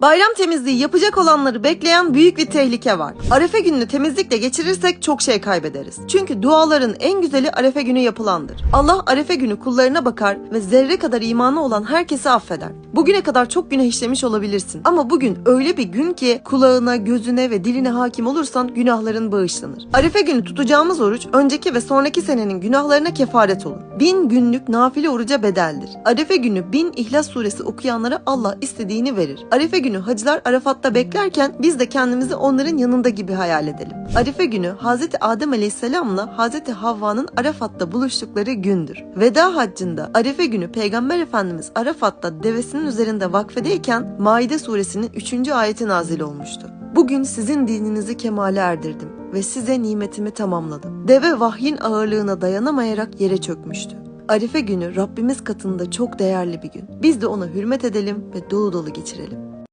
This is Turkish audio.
Bayram temizliği yapacak olanları bekleyen büyük bir tehlike var. Arefe gününü temizlikle geçirirsek çok şey kaybederiz. Çünkü duaların en güzeli Arefe günü yapılandır. Allah Arefe günü kullarına bakar ve zerre kadar imanı olan herkesi affeder. Bugüne kadar çok günah işlemiş olabilirsin. Ama bugün öyle bir gün ki kulağına, gözüne ve diline hakim olursan günahların bağışlanır. Arefe günü tutacağımız oruç önceki ve sonraki senenin günahlarına kefaret olur. Bin günlük nafile oruca bedeldir. Arefe günü bin İhlas suresi okuyanlara Allah istediğini verir. Arefe günü hacılar Arafat'ta beklerken biz de kendimizi onların yanında gibi hayal edelim. Arefe günü Hz. Adem Aleyhisselam'la Hz. Havva'nın Arafat'ta buluştukları gündür. Veda haccında Arefe günü Peygamber Efendimiz Arafat'ta devesinin üzerinde vakfedeyken Maide suresinin 3. ayeti nazil olmuştu. Bugün sizin dininizi kemale erdirdim ve size nimetimi tamamladım. Deve vahyin ağırlığına dayanamayarak yere çökmüştü. Arife günü Rabbimiz katında çok değerli bir gün. Biz de ona hürmet edelim ve dolu dolu geçirelim.